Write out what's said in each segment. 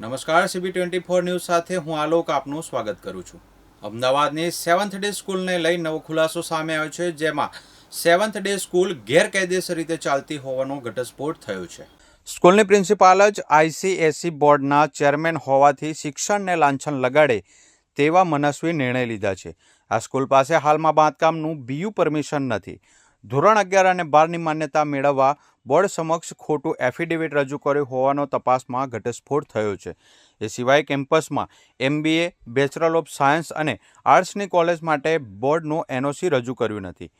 નમસ્કાર CB twenty four news સાથે હું આલોક આપનું સ્વાગત કરું છું. અમદાવાદની સેવન્થ ડે સ્કૂલને લઈ નવો ખુલાસો સામે આવ્યો છે, જેમાં સેવન્થ ડે સ્કૂલ ગેરકાયદેસર રીતે ચાલતી હોવાનો ઘટસ્ફોટ થયો છે. સ્કૂલની પ્રિન્સિપાલ જ આઈસીએસસી બોર્ડના ચેરમેન હોવાથી શિક્ષણને લાંછન લગાડે તેવા મનસ્વી નિર્ણય લીધા છે. આ સ્કૂલ પાસે હાલમાં બાંધકામનું બીયુ પરમિશન નથી. ધોરણ અગિયાર અને બારની માન્યતા મેળવવા બોર્ડ સમક્ષ ખોટું એફિડેવિટ રજૂ કર્યું હોવાનો તપાસમાં ઘટસ્ફોટ થયો છે. એ સિવાય કેમ્પસમાં એમબીએ બેચરલ ઓફ સાયન્સ અને આર્ટ્સની કોલેજ માટે બોર્ડનું એનઓસી રજૂ કર્યું નથી.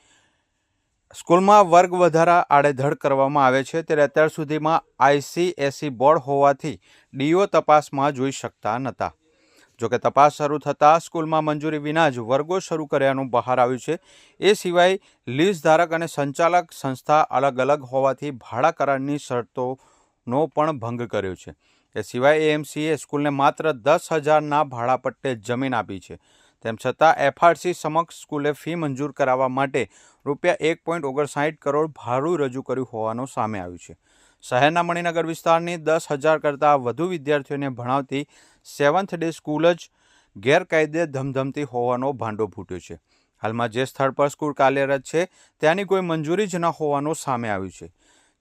સ્કૂલમાં વર્ગ વધારા આડેધડ કરવામાં આવે છે ત્યારે અત્યાર સુધીમાં આઈસીએસસી બોર્ડ હોવાથી ડીઓ તપાસમાં જોઈ શકતા નહોતા જોકે તપાસ શરૂ થતાં સ્કૂલમાં મંજૂરી વિના જ વર્ગો શરૂ કર્યાનું બહાર આવ્યું છે. એ સિવાય લીઝ ધારક અને સંચાલક સંસ્થા અલગ અલગ હોવાથી ભાડા કરારની શરતોનો પણ ભંગ કર્યો છે. એ સિવાય એએમસીએ સ્કૂલને માત્ર દસ હજારના ભાડા પટ્ટે જમીન આપી છે. તેમ છતાં એફઆરસી સમક્ષ સ્કૂલે ફી મંજૂર કરાવવા માટે રૂપિયા એક પોઈન્ટ ઓગણસાઠ કરોડ ભાડું રજૂ કર્યું હોવાનું સામે આવ્યું છે. શહેરના મણિનગર વિસ્તારની દસ હજાર કરતાં વધુ વિદ્યાર્થીઓને ભણાવતી સેવન્થ ડે સ્કૂલ જ ગેરકાયદે ધમધમતી હોવાનો ભાંડો ફૂટ્યો છે. હાલમાં જે સ્થળ પર સ્કૂલ કાર્યરત છે, ત્યાંની કોઈ મંજૂરી જ ન હોવાનું સામે આવ્યું છે.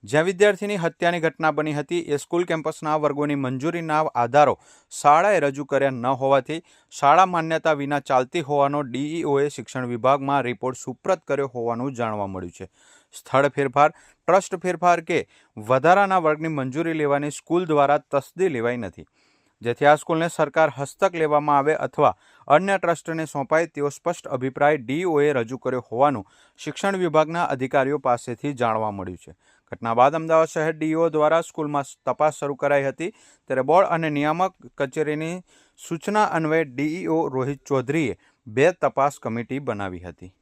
જ્યાં વિદ્યાર્થીની હત્યાની ઘટના બની હતી, એ સ્કૂલ કેમ્પસના વર્ગોની મંજૂરીના આધારો શાળાએ રજૂ કર્યા ન હોવાથી શાળા માન્યતા વિના ચાલતી હોવાનો ડીઈઓએ શિક્ષણ વિભાગમાં રિપોર્ટ સુપ્રત કર્યો હોવાનું જાણવા મળ્યું છે. સ્થળ ફેરફાર, ટ્રસ્ટ ફેરફાર કે વધારાના વર્ગની મંજૂરી લેવાની સ્કૂલ દ્વારા તસદી લેવાઈ નથી. જેથી આ સ્કૂલને સરકાર હસ્તક લેવામાં આવે અથવા અન્ય ટ્રસ્ટને સોંપાય તેવો સ્પષ્ટ અભિપ્રાય ડીઓએ રજૂ કર્યો હોવાનું શિક્ષણ વિભાગના અધિકારીઓ પાસેથી જાણવા મળ્યું છે. ઘટના બાદ અમદાવાદ શહેર ડીઓ દ્વારા સ્કૂલમાં તપાસ શરૂ કરાઈ હતી ત્યારે બોર્ડ અને નિયામક કચેરીની સૂચના અન્વયે ડીઈઓ રોહિત ચૌધરીએ બે તપાસ કમિટી બનાવી હતી.